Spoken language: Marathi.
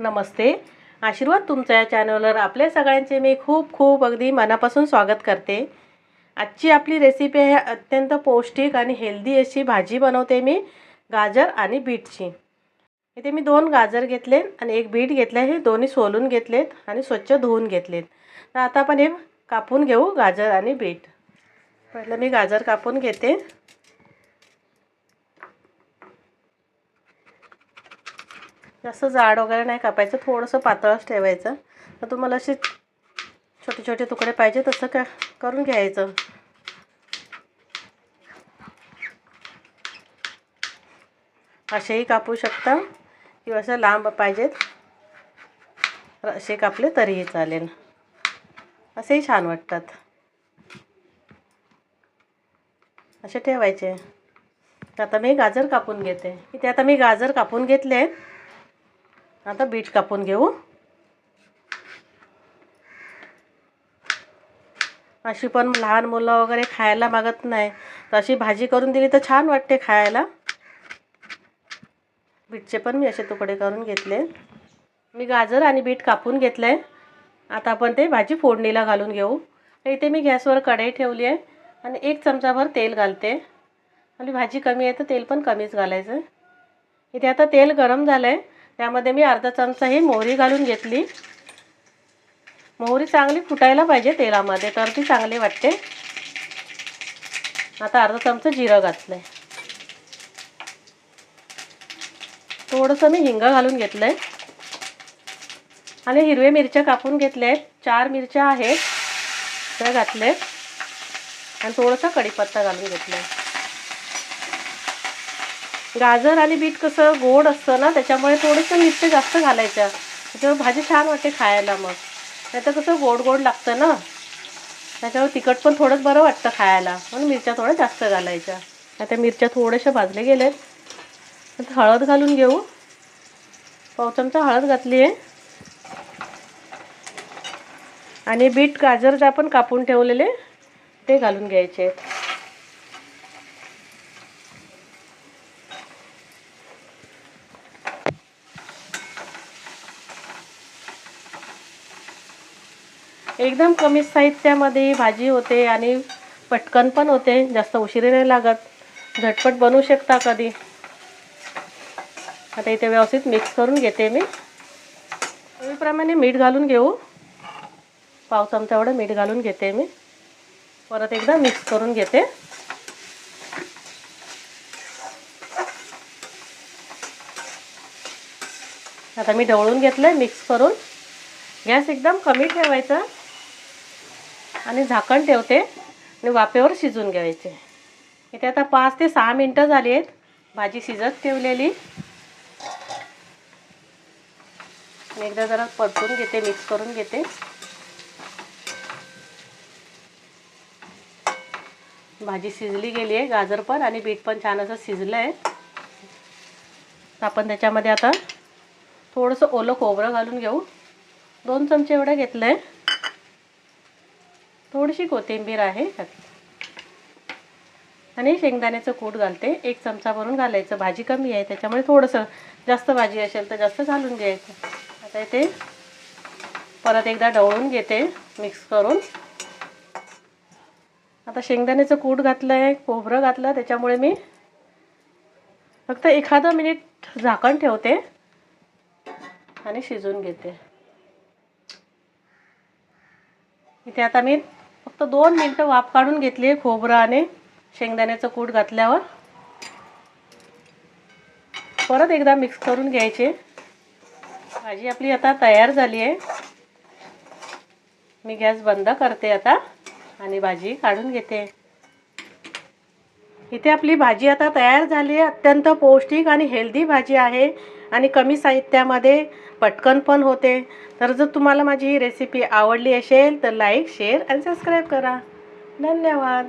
नमस्ते. आशीर्वाद तुमच्या या चॅनलवर आपल्या सगळ्यांचे मी खूप खूप अगदी मनापासून स्वागत करते. आजची आपली रेसिपी आहे अत्यंत पौष्टिक आणि हेल्दी अशी भाजी बनवते मी गाजर आणि बीटची. इथे मी दोन गाजर घेतले आणि एक बीट घेतलं हे दोन्ही सोलून घेतलेत आणि स्वच्छ धुवून घेतलेत. तर आता आपण हे कापून घेऊ गाजर आणि बीट. पहिलं मी गाजर कापून घेते. जास्त जाड वगैरे नाही कापायचं थोडंसं पातळच ठेवायचं. तर तुम्हाला असे छोटे छोटे तुकडे पाहिजे तसं का करून घ्यायचं. असेही कापू शकता किंवा असं लांब पाहिजेत. असे कापले तरीही चालेल. असेही छान वाटतात. असे ठेवायचे. आता मी गाजर कापून घेते. इथे आता मी गाजर कापून घेतले आता बीट कापून घेऊ. अशी पण लहान मुलं वगैरे खायला मागत नाही. तर अशी भाजी करून दिली तर छान वाटते खायला. बीटचे पण मी असे तुकडे करून घेतले. मी गाजर आणि बीट कापून घेतलं आहे आता आपण ते भाजी फोडणीला घालून घेऊ. इथे मी गॅसवर कढई ठेवली आहे आणि एक चमचाभर तेल घालते. आणि भाजी कमी आहे तर तेल पण कमीच घालायचं. इथे आता तेल गरम झालं आहे त्यामध्ये मी अर्धा चमचा ही मोहरी घालून घेतली. मोहरी चांगली फुटायला पाहिजे तेलामध्ये तर ती चांगली वाटते. आता अर्धा चमचा जिरं घातलं आहे थोडंसं मी हिंग घालून घेतलं आहे आणि हिरवे मिरच्या कापून घेतल्या आहेत चार मिरच्या आहेत. त्या घातल्या आहेत आणि थोडंसं कढीपत्ता घालून घेतला आहे गाजर आणि बीट कसं गोड असतं ना त्याच्यामुळे थोडंसं मिरच्या जास्त घालायच्या. त्याच्यावर भाजी छान वाटते खायला मग. नाही तर कसं गोड गोड लागतं ना. त्याच्यावर तिखट पण थोडंच बरं वाटतं खायला. म्हणून मिरच्या थोड्या जास्त घालायच्या. आता मिरच्या थोड्याशा भाजले गेले. आता हळद घालून घेऊ. पाव चमचा हळद घातली आहे आणि बीट गाजर जे आपण कापून ठेवलेले ते घालून घ्यायचे. आहेत एकदम कमी साहित्यामध्ये भाजी होते आणि पटकन पण होते जास्त उशिरी नाही लागत. झटपट बनवू शकता कधी. आता इथे व्यवस्थित मिक्स करून घेते मी. चवीप्रमाणे मीठ घालून घेऊ. पाव चमचा एवढं मीठ घालून घेते मी. परत एकदा मिक्स करून घेते. आता मी ढवळून घेतलं आहे मिक्स करून. गॅस एकदम कमी ठेवायचा. आणि झाकण ठेवते आणि वाफेवर शिजून घ्यायचे. इथे आता पाच ते सहा मिनटं झाली आहेत. भाजी शिजत ठेवलेली. एकदा जरा परतून घेते मिक्स करून घेते. भाजी शिजली गेली आहे गाजर पण आणि बीट पण छान असं शिजलं आहे. आपण त्याच्यामध्ये आता थोडंसं ओलं खोबरं घालून घेऊ. दोन चमचे एवढं घेतलं आहे थोडीशी कोथिंबीर आहे आणि शेंगदाण्याचं कूट घालते. एक चमचा भरून घालायचं. भाजी कमी आहे त्याच्यामुळे थोडंसं जास्त भाजी असेल तर जास्त घालून घ्यायचं. आता इथे परत एकदा ढवळून घेते मिक्स करून. आता शेंगदाण्याचं कूट घातलं आहे खोबरं घातलं त्याच्यामुळे मी फक्त एखादं मिनिट झाकण ठेवते आणि शिजून घेते. इथे आता मी फक्त दोन मिनटं वाफ काढून घेतली आहे खोबरं आणि शेंगदाण्याचं कूट घातल्यावर. परत एकदा मिक्स करून घ्यायचे. भाजी आपली आता तयार झाली आहे. मी गॅस बंद करते आता आणि भाजी काढून घेते. इथे आपली भाजी आता तयार झाली आहे. अत्यंत पौष्टिक आणि हेल्दी भाजी आहे. आणि कमी साहित्यामध्ये पटकन पण होते. तर जर तुम्हाला माझी ही रेसिपी आवडली असेल तर लाईक शेअर आणि सबस्क्राईब करा. धन्यवाद.